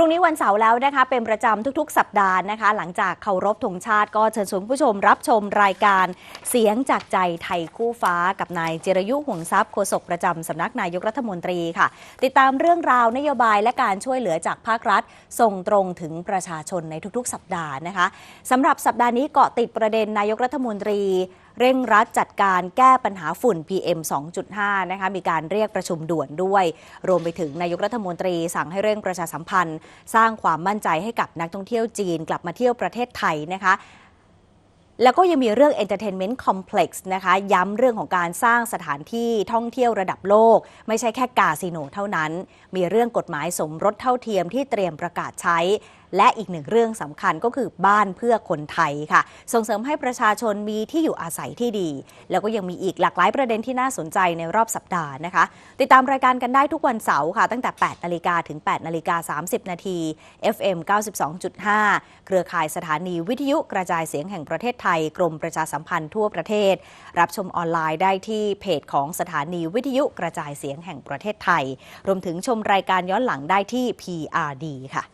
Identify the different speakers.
Speaker 1: รุ่งนี้วันเสาร์แล้วนะคะ เป็นประจำทุกๆ สัปดาห์นะคะ หลังจากเคารพธงชาติก็เชิญชวนผู้ชมรับชมรายการเสียงจากใจไทยคู่ฟ้ากับนายจิรยุห่วงทรัพย์โฆษกประจำสำนักนายกรัฐมนตรีค่ะ ติดตามเรื่องราวนโยบายและการช่วยเหลือจากภาครัฐ ส่งตรงถึงประชาชนในทุกๆ สัปดาห์นะคะสำหรับสัปดาห์นี้เกาะติดประเด็นนายกรัฐมนตรี เร่งรัดจัดการแก้ปัญหาฝุ่น PM 2.5 นะคะ มีการเรียกประชุมด่วนด้วย รวมไปถึงนายกรัฐมนตรีสั่งให้เร่งประชาสัมพันธ์ สร้างความมั่นใจให้กับนักท่องเที่ยวจีนกลับมาเที่ยวประเทศไทยนะคะแล้วก็ยังมีเรื่อง Entertainment Complex นะคะ ย้ำเรื่องของการสร้างสถานที่ท่องเที่ยวระดับโลก ไม่ใช่แค่กาสิโนเท่านั้น มีเรื่องกฎหมายสมรสเท่าเทียมที่เตรียมประกาศใช้และอีกหนึ่งเรื่องสำคัญก็คือบ้านเพื่อคนไทยค่ะ ส่งเสริมให้ประชาชนมีที่อยู่อาศัยที่ดี แล้วก็ยังมีอีกหลากหลายประเด็นที่น่าสนใจในรอบสัปดาห์นะคะ ติดตามรายการกันได้ทุกวันเสาร์ค่ะ ตั้งแต่ 8 นาฬิกาถึง 8 นาฬิกา 30 นาที FM 92.5 เครือข่ายสถานีวิทยุกระจายเสียงแห่งประเทศไทย กรมประชาสัมพันธ์ทั่วประเทศ รับชมออนไลน์ได้ที่เพจของสถานีวิทยุกระจายเสียงแห่งประเทศไทย รวมถึงชมรายการย้อนหลังได้ที่ PRD ค่ะ